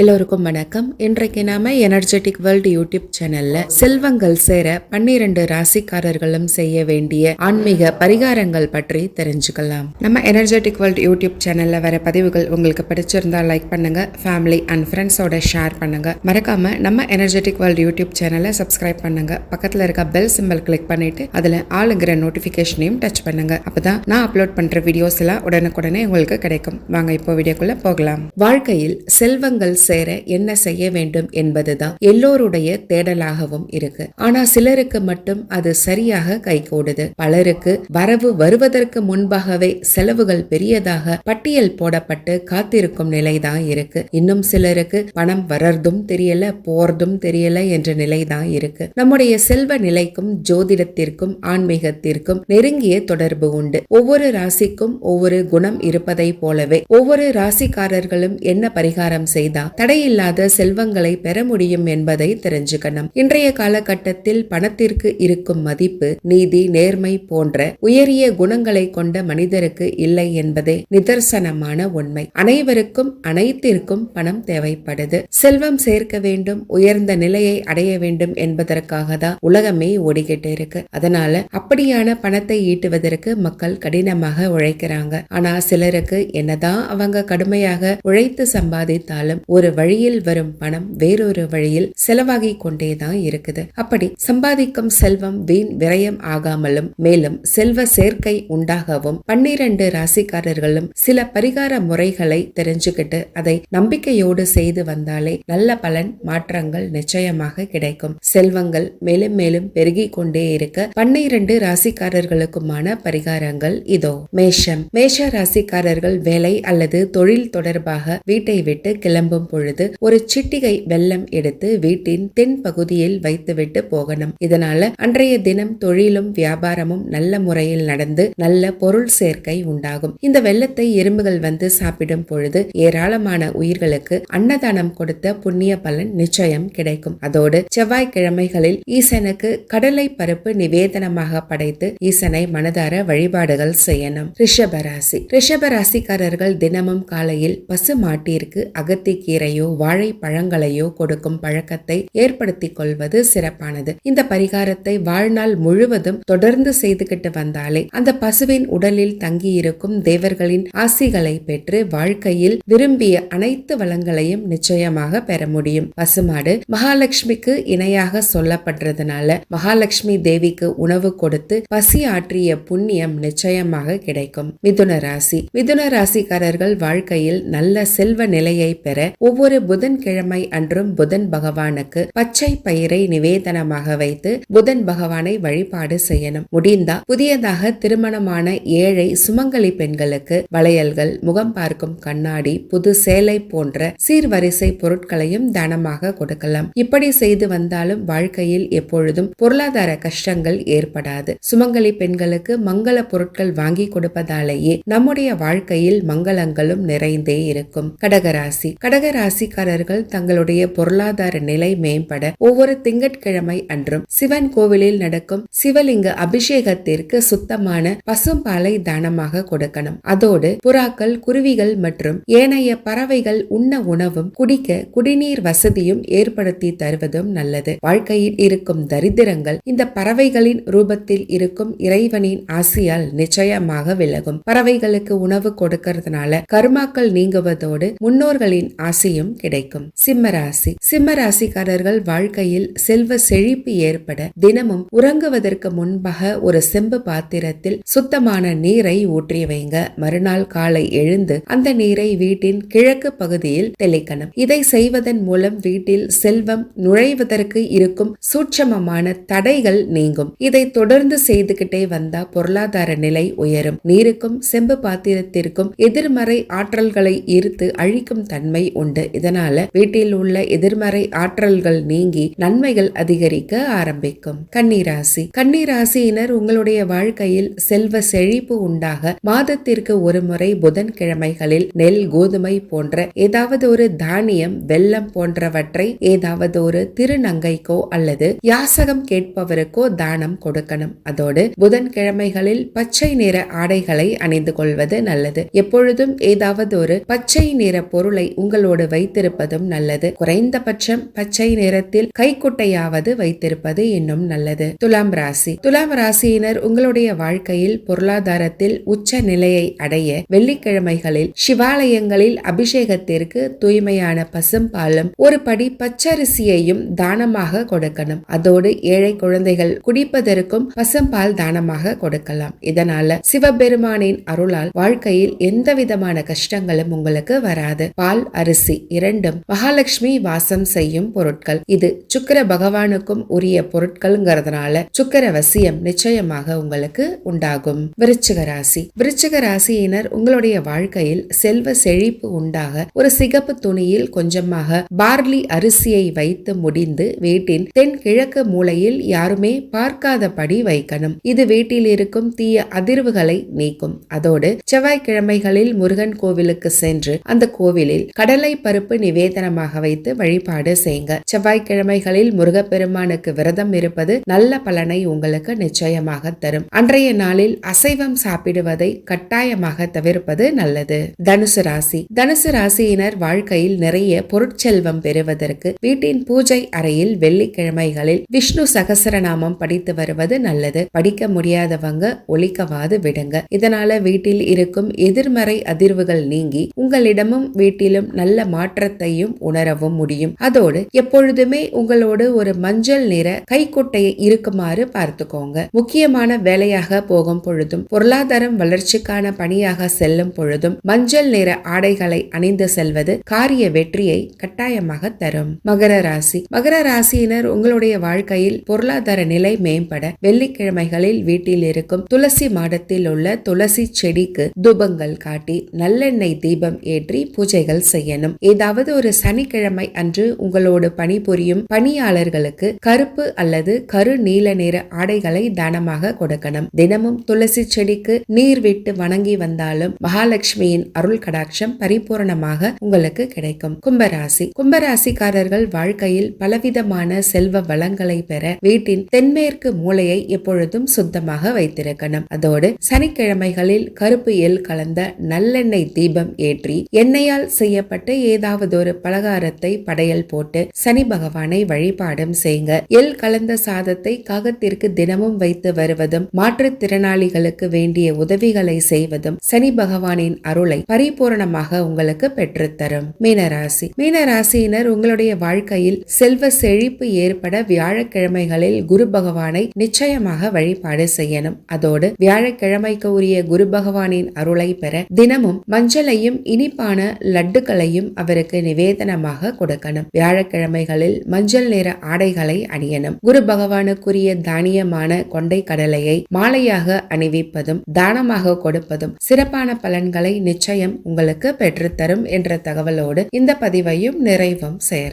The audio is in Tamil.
எல்லோருக்கும் வணக்கம். இன்றைக்கு நாம எனர்ஜெட்டிக் வேர்ல்டு யூடியூப் சேனல்ல செல்வங்கள் சேர பன்னிரண்டு ராசிக்காரர்களும் செய்ய வேண்டிய ஆன்மீக பரிகாரங்கள் பற்றி தெரிஞ்சுக்கலாம். நம்ம எனர்ஜெட்டிக் வேர்ல்டு யூடியூப் சேனல்ல வர பதிவுகள் உங்களுக்கு பிடிச்சிருந்தா லைக் பண்ணுங்க. ஃபேமிலி அண்ட் ஃப்ரெண்ட்ஸோட ஷேர் பண்ணுங்க. மறக்காம நம்ம எனர்ஜெட்டிக் வேர்ல்டு யூடியூப் சேனலை சப்ஸ்கிரைப் பண்ணுங்க. பக்கத்துல இருக்க பெல் சிம்பிள் கிளிக் பண்ணிட்டு அதுல ஆளுங்கிற நோட்டிபிகேஷனையும் டச் பண்ணுங்க. அப்பதான் நான் அப்லோட் பண்ற வீடியோஸ் எல்லாம் உடனுக்குடனே உங்களுக்கு கிடைக்கும். வாங்க இப்போ வீடியோக்குள்ள போகலாம். வாழ்க்கையில் செல்வங்கள் சேர என்ன செய்ய வேண்டும் என்பதுதான் எல்லோருடைய தேடலாகவும் இருக்கு. ஆனா சிலருக்கு மட்டும் அது சரியாக கைகூடுது பலருக்கு வரவு வருவதற்கு முன்பாகவே செலவுகள் பெரியதாக பட்டியல் போடப்பட்டு காத்திருக்கும் நிலைதான் இருக்கு. இன்னும் சிலருக்கு பணம் வர்றதும் தெரியல போறதும் தெரியல என்ற நிலைதான் இருக்கு. நம்முடைய செல்வ நிலைக்கும் ஜோதிடத்திற்கும் ஆன்மீகத்திற்கும் நெருங்கிய தொடர்பு உண்டு. ஒவ்வொரு ராசிக்கும் ஒவ்வொரு குணம் இருப்பதை போலவே ஒவ்வொரு ராசிக்காரர்களும் என்ன பரிகாரம் செய்தா தடையில்லாத செல்வங்களை பெற முடியும் என்பதை தெரிஞ்சுக்கணும். இன்றைய காலகட்டத்தில் பணத்திற்கு இருக்கும் மதிப்பு நீதி நேர்மை போன்ற உயரிய குணங்களை கொண்ட மனிதருக்கு இல்லை என்பதே நிதர்சனமான உண்மை. அனைவருக்கும் அனைத்திற்கும் பணம் தேவைப்படுது. செல்வம் சேர்க்க வேண்டும் உயர்ந்த நிலையை அடைய வேண்டும் என்பதற்காக தான் உலகமே ஓடிக்கிட்டு இருக்கு. அதனால அப்படியான பணத்தை ஈட்டுவதற்கு மக்கள் கடினமாக உழைக்கிறாங்க. ஆனா சிலருக்கு என்னதான் அவங்க கடுமையாக உழைத்து சம்பாதித்தாலும் ஒரு ஒரு வழியில் வரும் பணம் வேறொரு வழியில் செலவாகி கொண்டேதான் இருக்குது. அப்படி சம்பாதிக்கும் செல்வம் வீண் விரயம் ஆகாமலும் மேலும் செல்வ சேர்க்கை உண்டாகவும் பன்னிரண்டு ராசிக்காரர்களும் சில பரிகார முறைகளை தெரிஞ்சுக்கிட்டு அதை நம்பிக்கையோடு செய்து வந்தாலே நல்ல பலன் மாற்றங்கள் நிச்சயமாக கிடைக்கும். செல்வங்கள் மேலும் மேலும் பெருகிக் கொண்டே இருக்க பன்னிரண்டு ராசிக்காரர்களுக்குமான பரிகாரங்கள் இதோ. மேஷம். மேஷ ராசிக்காரர்கள் வேலை அல்லது தொழில் தொடர்பாக வீட்டை விட்டு கிளம்பும் பொழுது ஒரு சிட்டிகை வெல்லம் எடுத்து வீட்டின் தென் பகுதியில் வைத்துவிட்டு போகணும். இதனால அன்றைய தினம் தொழிலும் வியாபாரமும் நல்ல முறையில் நடந்து நல்ல பொருள் சேர்க்கை உண்டாகும். இந்த வெள்ளத்தை எறும்புகள் வந்து சாப்பிடும் பொழுது ஏராளமான உயிர்களுக்கு அன்னதானம் கொடுத்த புண்ணிய பலன் நிச்சயம் கிடைக்கும். அதோடு செவ்வாய்க்கிழமைகளில் ஈசனுக்கு கடலை பருப்பு நிவேதனமாக படைத்து ஈசனை மனதார வழிபாடுகள் செய்யணும். ரிஷபராசி ரிஷபராசிக்காரர்கள் தினமும் காலையில் பசு மாட்டிற்கு அகத்தி கீரையோ வாழை பழங்களையோ கொடுக்கும் பழக்கத்தை ஏற்படுத்திக் கொள்வது சிறப்பானது. இந்த பரிகாரத்தை வாழ்நாள் முழுவதும் தொடர்ந்து செய்துகிட்டு வந்தாலே அந்த பசுவின் உடலில் தங்கியிருக்கும் தேவர்களின் ஆசிகளை பெற்று வாழ்க்கையில் விரும்பிய அனைத்து வளங்களையும் நிச்சயமாக பெற முடியும். பசுமாடு மகாலட்சுமிக்கு இணையாக சொல்லப்படுறதுனால மகாலட்சுமி தேவிக்கு உணவு கொடுத்து பசி ஆற்றிய புண்ணியம் நிச்சயமாக கிடைக்கும். மிதுன ராசி. மிதுன ராசிக்காரர்கள் வாழ்க்கையில் நல்ல செல்வ நிலையை பெற ஒவ்வொரு புதன்கிழமை அன்றும் புதன் பகவானுக்கு பச்சை பயிரை நிவேதனமாக வைத்து புதன் பகவானை வழிபாடு செய்யணும். முடிந்தா புதியதாக திருமணமான ஏழை சுமங்கலி பெண்களுக்கு வளையல்கள் முகம் பார்க்கும் கண்ணாடி புது சேலை போன்ற சீர்வரிசை பொருட்களையும் தானமாக கொடுக்கலாம். இப்படி செய்து வந்தாலும் வாழ்க்கையில் எப்பொழுதும் பொருளாதார கஷ்டங்கள் ஏற்படாது. சுமங்கலி பெண்களுக்கு மங்கள பொருட்கள் வாங்கி கொடுப்பதாலேயே நம்முடைய வாழ்க்கையில் மங்களங்களும் நிறைந்தே இருக்கும். கடகராசி. ராசிக்காரர்கள் தங்களுடைய பொருளாதார நிலை மேம்பட ஒவ்வொரு திங்கட்கிழமை அன்றும் சிவன் கோவிலில் நடக்கும் சிவலிங்க அபிஷேகத்திற்கு சுத்தமான பசும்பாலை தானமாக கொடுக்கணும். அதோடு புறாக்கள் குருவிகள் மற்றும் ஏனைய பறவைகள் உண்ண உணவும் குடிக்க குடிநீர் வசதியும் ஏற்படுத்தி தருவதும் நல்லது. வாழ்க்கையில் இருக்கும் தரித்திரங்கள் இந்த பறவைகளின் ரூபத்தில் இருக்கும் இறைவனின் ஆசியால் நிச்சயமாக விலகும். பறவைகளுக்கு உணவு கொடுக்கறதுனால கருமாக்கள் நீங்குவதோடு முன்னோர்களின் ராசியும் கிடைக்கும். சிம்மராசி சிம்மராசிக்காரர்கள் வாழ்க்கையில் செல்வ செழிப்பு ஏற்பட தினமும் உறங்குவதற்கு முன்பாக ஒரு செம்பு பாத்திரத்தில் சுத்தமான நீரை ஊற்றி வைங்க. மறுநாள் காலை எழுந்து அந்த நீரை வீட்டின் கிழக்கு பகுதியில் தெளிக்கணும். இதை செய்வதன் மூலம் வீட்டில் செல்வம் நுழைவதற்கு இருக்கும் சூட்சமமான தடைகள் நீங்கும். இதை தொடர்ந்து செய்துகிட்டே வந்தா பொருளாதார நிலை உயரும். நீருக்கும் செம்பு பாத்திரத்திற்கும் எதிர்மறை ஆற்றல்களை ஈர்த்து அழிக்கும் தன்மை உண்டு. இதனால வீட்டில் உள்ள எதிர்மறை ஆற்றல்கள் நீங்கி நன்மைகள் அதிகரிக்க ஆரம்பிக்கும். கன்னிராசி. கன்னிராசியினர் உங்களுடைய வாழ்க்கையில் செல்வ செழிப்பு உண்டாக மாதத்திற்கு ஒரு முறை புதன்கிழமைகளில் நெல் கோதுமை போன்ற ஏதாவது ஒரு தானியம் வெள்ளம் போன்றவற்றை ஏதாவது ஒரு திருநங்கைக்கோ அல்லது யாசகம் கேட்பவருக்கோ தானம் கொடுக்கணும். அதோடு புதன்கிழமைகளில் பச்சை நிற ஆடைகளை அணிந்து கொள்வது நல்லது. எப்பொழுதும் ஏதாவது ஒரு பச்சை நிற பொருளை உங்களோடு வைத்திருப்பதும் நல்லது. குறைந்தபட்சம் பச்சை நிறத்தில் கைக்குட்டையாவது வைத்திருப்பது இன்னும் நல்லது. துலாம் ராசி. துலாம் ராசியினர் உங்களுடைய வாழ்க்கையில் பொருளாதாரத்தில் உச்ச நிலையை அடைய வெள்ளிக்கிழமைகளில் சிவாலயங்களில் அபிஷேகத்திற்கு தூய்மையான பசும்பாலும் ஒரு படி பச்சரிசியையும் தானமாக கொடுக்கணும். அதோடு ஏழை குழந்தைகள் குடிப்பதற்கும் பசும்பால் தானமாக கொடுக்கலாம். இதனால சிவபெருமானின் அருளால் வாழ்க்கையில் எந்த விதமான கஷ்டங்களும் உங்களுக்கு வராது. பால் அரிசி இரண்டும் மகாலட்சுமி வாசம் செய்யும் பொருட்கள். இது சுக்கர பகவானுக்கும் உரிய பொருட்கள்ங்கிறதுனால சுக்கர வசியம் நிச்சயமாக உங்களுக்கு உண்டாகும். விருச்சிக ராசி. விருச்சிக ராசியினர் உங்களுடைய வாழ்க்கையில் செல்வ செழிப்பு உண்டாக ஒரு சிகப்பு துணியில் கொஞ்சமாக பார்லி அரிசியை வைத்து முடிந்து வீட்டின் தென்கிழக்கு மூலையில் யாருமே பார்க்காதபடி வைக்கணும். இது வீட்டில் இருக்கும் தீய அதிர்வுகளை நீக்கும். அதோடு செவ்வாய்க்கிழமைகளில் முருகன் கோவிலுக்கு சென்று அந்த கோவிலில் கடலை பருப்பு நிவேதனமாக வைத்து வழிபாடு செய்யுங்க. செவ்வாய்க்கிழமைகளில் முருகப்பெருமானுக்கு விரதம் இருப்பது நல்ல பலனை உங்களுக்கு நிச்சயமாக தரும். அன்றைய நாளில் அசைவம் சாப்பிடுவதை கட்டாயமாக தவிர்ப்பது நல்லது. தனுசு ராசி. தனுசு ராசியினர் வாழ்க்கையில் நிறைய பொருட்செல்வம் பெறுவதற்கு வீட்டின் பூஜை அறையில் வெள்ளிக்கிழமைகளில் விஷ்ணு சகசரநாமம் படித்து வருவது நல்லது. படிக்க முடியாதவங்க ஒழிக்கவாது விடுங்க. இதனால வீட்டில் இருக்கும் எதிர்மறை அதிர்வுகள் நீங்கி உங்களிடமும் வீட்டிலும் நல்ல மாற்றத்தையும் உணரவும் முடியும். அதோடு எப்பொழுதுமே உங்களோடு ஒரு மஞ்சள் நிற கைக்குட்டையை இருக்குமாறு பார்த்துக்கோங்க. முக்கியமான வேலையாக போகும் பொழுதும் பொருளாதாரம் வளர்ச்சிக்கான பணியாக செல்லும் பொழுதும் மஞ்சள் நிற ஆடைகளை அணிந்து செல்வது காரிய வெற்றியை கட்டாயமாக தரும். மகர ராசி. மகர ராசியினர் உங்களுடைய வாழ்க்கையில் பொருளாதார நிலை மேம்பட வெள்ளிக்கிழமைகளில் வீட்டில் இருக்கும் துளசி மாடத்தில் உள்ள துளசி செடிக்கு தூபங்கள் காட்டி நல்லெண்ணெய் தீபம் ஏற்றி பூஜைகள் செய்யணும். ஏதாவது ஒரு சனிக்கிழமை அன்று உங்களோடு பணிபுரியும் பணியாளர்களுக்கு கருப்பு அல்லது கரு நீல நிற ஆடைகளை தானமாக கொடுக்கணும். தினமும் துளசி செடிக்கு நீர் விட்டு வணங்கி வந்தாலும் மகாலட்சுமியின் அருள் கடாட்சம் பரிபூரணமாக உங்களுக்கு கிடைக்கும். கும்பராசி. கும்பராசிக்காரர்கள் வாழ்க்கையில் பலவிதமான செல்வ வளங்களை பெற வீட்டின் தென்மேற்கு மூளையை எப்பொழுதும் சுத்தமாக வைத்திருக்கணும். அதோடு சனிக்கிழமைகளில் கருப்பு எல் கலந்த நல்லெண்ணெய் தீபம் ஏற்றி எண்ணெயால் செய்யப்பட்ட ஏதாவது ஒரு பலகாரத்தை படையல் போட்டு சனி பகவானை வழிபாடும் செய்யுங்க எல் கலந்த சாதத்தை காகத்திற்கு தினமும் வைத்து வருவதும் மாற்றுத்திறனாளிகளுக்கு வேண்டிய உதவிகளை செய்வதும் சனி பகவானின் அருளை பரிபூரணமாக உங்களுக்கு பெற்றுத்தரும். மீனராசி. மீனராசியினர் உங்களுடைய வாழ்க்கையில் செல்வ செழிப்பு ஏற்பட வியாழக்கிழமைகளில் குரு பகவானை நிச்சயமாக வழிபாடு செய்யணும். அதோடு வியாழக்கிழமைக்கு உரிய குரு பகவானின் அருளை பெற தினமும் மஞ்சளையும் இனிப்பான லட்டுக்களையும் அவருக்கு நிவேதனமாக கொடுக்கணும். வியாழக்கிழமைகளில் மஞ்சள் நிற ஆடைகளை அணியணும். குரு பகவானுக்குரிய தானியமான கொண்டை கடலையை மாலையாக அணிவிப்பதும் தானமாக கொடுப்பதும் சிறப்பான பலன்களை நிச்சயம் உங்களுக்கு பெற்றுத்தரும் என்ற தகவலோடு இந்த பதிவையும் நிறைவும் சேர.